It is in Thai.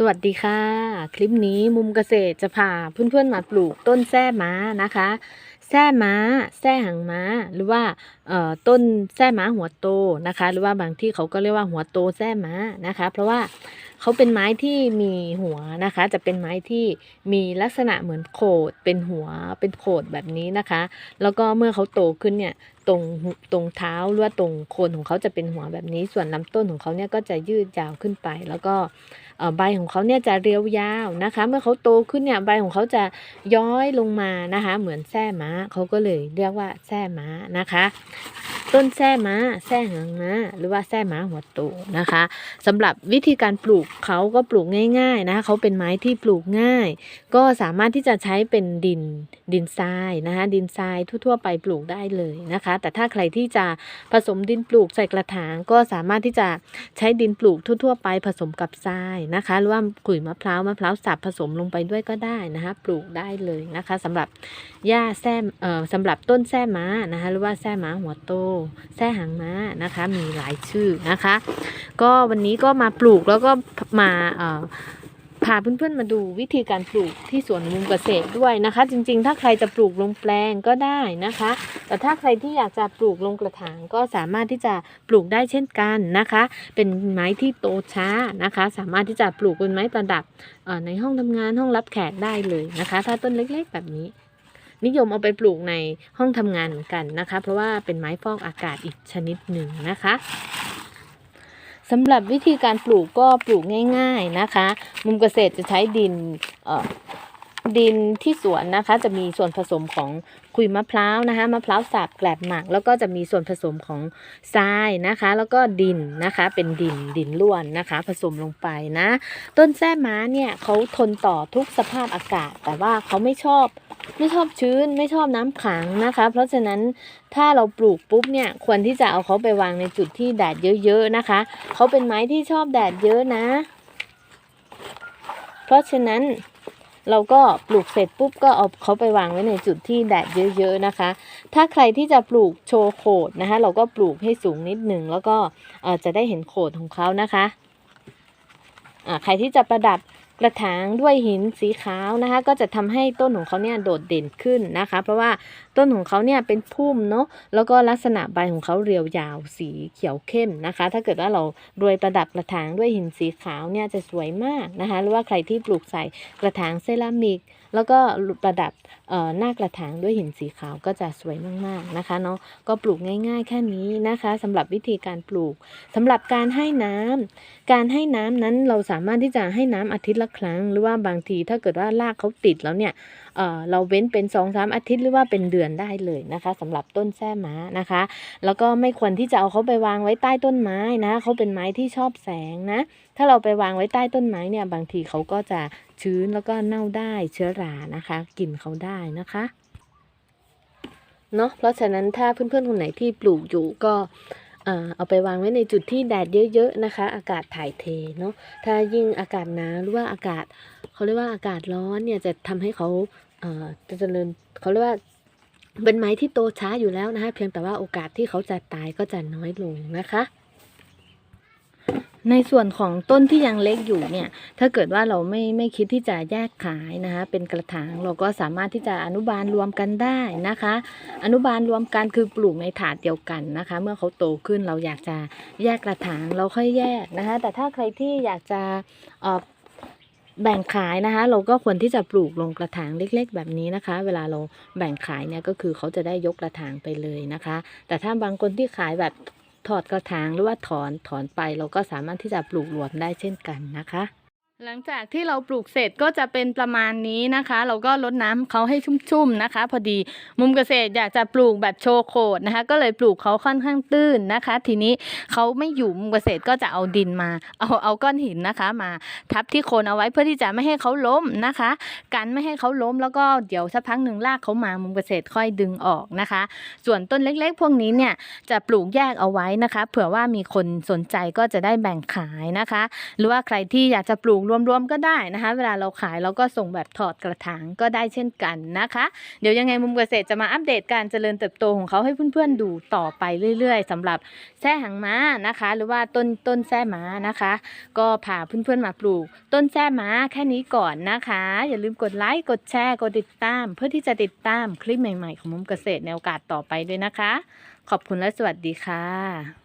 สวัสดีค่ะ คลิปนี้มุมเกษตรจะพาเพื่อนๆมาปลูกต้นแส้ม้านะคะแส้ม้าแส้หางม้า หรือว่าต้นแส้ม้าหัวโตนะคะ หรือว่าบางที่เขาก็เรียกว่าหัวโตแส้ม้านะคะ เพราะว่า เขาเป็นไม้ที่มีหัวนะคะ จะเป็นไม้ที่มีลักษณะเหมือนโขดเป็นหัวเป็นโขดแบบนี้นะคะ แล้วก็เมื่อเขาโตขึ้นเนี่ยตรงตรงเท้าหรือว่าตรงโคนของเขาจะเป็นหัวแบบนี้ ส่วนลำต้นของเขาเนี่ยก็จะยืดยาวขึ้นไป แล้วก็ใบของเขาเนี่ยจะเรียวยาวนะคะ เมื่อเขาโตขึ้นเนี่ยใบของเขาจะย้อยลงมานะคะ เหมือนแส้ม้าเขาก็เลยเรียกว่าแส้ม้านะคะ ต้นแส้ม้าแส้หางม้าหรือว่าแส้ม้าหัวโตนะคะสำหรับวิธีการปลูกเขาก็ปลูกง่ายๆนะคะเขาเป็นไม้ที่ปลูกง่าย ก็สามารถที่จะใช้เป็นดินดินทรายนะคะดินทรายทั่วๆ ไปปลูกได้เลยนะคะ แต่ถ้าใครที่จะผสมดินปลูกใส่กระถางก็สามารถที่จะใช้ดินปลูกทั่วๆ ไปผสมกับทรายนะคะ หรือว่าขุยมะพร้าวมะพร้าวสับผสมลงไปด้วยก็ได้นะคะปลูกได้เลยนะคะสำหรับหญ้าแส้เอ่อสำหรับต้นแส้ม้านะคะหรือว่าแส้ม้าหัวโตแส้หางม้านะคะ มีหลายชื่อนะคะ ก็วันนี้ก็มาปลูกแล้วก็มาเอ่อพาเพื่อนๆมาดูวิธีการปลูกที่สวนมุมเกษตรด้วยนะคะ จริงๆ ถ้าใครจะปลูกลงแปลงก็ได้นะคะ แต่ถ้าใครที่อยากจะปลูกลงกระถางก็สามารถที่จะปลูกได้เช่นกันนะคะ เป็นไม้ที่โตช้านะคะ สามารถที่จะปลูกเป็นไม้ประดับในห้องทำงานห้องรับแขกได้เลยนะคะ ถ้าต้นเล็กๆ แบบนี้ นิยมเอาไปปลูกในห้องทำงานเหมือนกันนะคะ เพราะว่าเป็นไม้ฟอกอากาศอีกชนิดหนึ่งนะคะสำหรับวิธีการปลูกก็ปลูกง่าย ๆนะคะ มุมเกษตรจะใช้ดินเอ่อ ดินที่สวนนะคะ จะมีส่วนผสมของคุยมะพร้าวนะคะมะพร้าวสับแกลบหมัก แล้วก็จะมีส่วนผสมของทรายนะคะ แล้วก็ดินนะคะ เป็นดินดินล้วนนะคะ ผสมลงไปนะ ต้นแส้ม้าเนี่ยเขาทนต่อทุกสภาพอากาศ แต่ว่าเขาไม่ชอบไม่ชอบชื้นไม่ชอบน้ำขังนะคะ เพราะฉะนั้นถ้าเราปลูกปุ๊บเนี่ยควรที่จะเอาเขาไปวางในจุดที่แดดเยอะๆนะคะเขาเป็นไม้ที่ชอบแดดเยอะนะ เพราะฉะนั้น เราก็ปลูกเสร็จปุ๊บก็เอาเขาไปวางไว้ในจุดที่แดดเยอะๆนะคะ ถ้าใครที่จะปลูกโชว์โขดนะคะ เราก็ปลูกให้สูงนิดหนึ่งแล้วก็จะได้เห็นโขดของเขานะคะใครที่จะประดับ กระถางด้วยหินสีขาวนะคะ ก็จะทำให้ต้นของเขาเนี่ยโดดเด่นขึ้นนะคะ เพราะว่าต้นของเขาเนี่ยเป็นพุ่มเนาะแล้วก็ลักษณะใบของเขาเรียวยาวสีเขียวเข้มนะคะ ถ้าเกิดว่าเราโรยประดับกระถางด้วยหินสีขาวเนี่ยจะสวยมากนะคะ หรือว่าใครที่ปลูกใส่กระถางเซรามิก แล้วก็ประดับเอ่อหน้ากระถางด้วยหินสีขาวก็จะสวยมากๆนะคะเนาะก็ปลูกง่าย ๆ แค่นี้นะคะสำหรับวิธีการปลูกสำหรับการให้น้ำการให้น้ำนั้นเราสามารถที่จะให้น้ำอาทิตย์ละครั้งหรือว่าบางทีถ้าเกิดว่ารากเขาติดแล้วเนี่ยเอ่อเราเว้นเป็น2อสามอาทิตย์หรือว่าเป็นเดือนได้เลยนะคะสำหรับต้นแส้ม้านะคะ แล้วก็ไม่ควรที่จะเอาเขาไปวางไว้ใต้ต้นไม้นะเขาเป็นไม้ที่ชอบแสงนะ ถ้าเราไปวางไว้ใต้ต้นไม้เนี่ยบางทีเขาก็จะชื้นแล้วก็เน่าได้เชื้อรานะคะกลิ่นเขาได้นะคะเนาะเพราะฉะนั้นถ้าเพื่อนๆคนไหนที่ปลูกอยู่ก็ เอาไปวางไว้ในจุดที่แดดเยอะๆนะคะ อากาศถ่ายเทเนาะถ้ายิ่งอากาศหนาวหรือว่าอากาศเขาเรียกว่าอากาศร้อนเนี่ยจะทำให้เขาเอ่อจะเจริญเขาเรียกว่าเป็นไม้ที่โตช้าอยู่แล้วนะคะ เพียงแต่ว่าโอกาสที่เขาจะตายก็จะน้อยลงนะคะ ในส่วนของต้นที่ยังเล็กอยู่เนี่ย ถ้าเกิดว่าเราไม่ไม่คิดที่จะแยกขายนะคะ เป็นกระถางเราก็สามารถที่จะอนุบาลรวมกันได้นะคะ อนุบาลรวมกันคือปลูกในถาดเดียวกันนะคะ เมื่อเขาโตขึ้นเราอยากจะแยกกระถางเราค่อยแยกนะคะ แต่ถ้าใครที่อยากจะเอ่อแบ่งขายนะคะ เราก็ควรที่จะปลูกลงกระถางเล็ก ๆ แบบนี้นะคะ เวลาเราแบ่งขายเนี่ยก็คือเขาจะได้ยกกระถางไปเลยนะคะ แต่ถ้าบางคนที่ขายแบบ ถอดกระถางหรือว่าถอนถอนไปเราก็สามารถที่จะปลูกรวมได้เช่นกันนะคะ หลังจากที่เราปลูกเสร็จก็จะเป็นประมาณนี้นะคะ เราก็ลดน้ำเขาให้ชุ่มๆนะคะ พอดีมุมเกษตรอยากจะปลูกแบบโชว์โคดนะคะ ก็เลยปลูกเขาค่อนข้างตื้นนะคะ ทีนี้เขาไม่อยู่มุมเกษตรก็จะเอาดินมา เอาเอาก้อนหินนะคะ มาทับที่โคนเอาไว้เพื่อที่จะไม่ให้เขาล้มนะคะ กันไม่ให้เขาล้มแล้วก็เดี๋ยวสักพักหนึ่งรากเขามามุมเกษตรค่อยดึงออกนะคะ ส่วนต้นเล็กๆ พวกนี้เนี่ยจะปลูกแยกเอาไว้นะคะ เผื่อว่ามีคนสนใจก็จะได้แบ่งขายนะคะ หรือว่าใครที่อยากจะปลูกรวมๆก็ได้นะคะ เวลาเราขายเราก็ส่งแบบถอดกระถางก็ได้เช่นกันนะคะ เดี๋ยวยังไงมุมเกษตรจะมาอัปเดตการเจริญเติบโตของเขาให้เพื่อนๆดูต่อไปเรื่อย ๆสำหรับแส้หางม้านะคะ หรือว่าต้นต้นแส้ม้านะคะ ก็พาเพื่อนๆมาปลูก ต้นแส้ม้าแค่นี้ก่อนนะคะ อย่าลืมกดไลค์กดแชร์กดติดตาม เพื่อที่จะติดตามคลิปใหม่ๆ ของมุมเกษตรในโอกาสต่อไปด้วยนะคะ ขอบคุณและสวัสดีค่ะ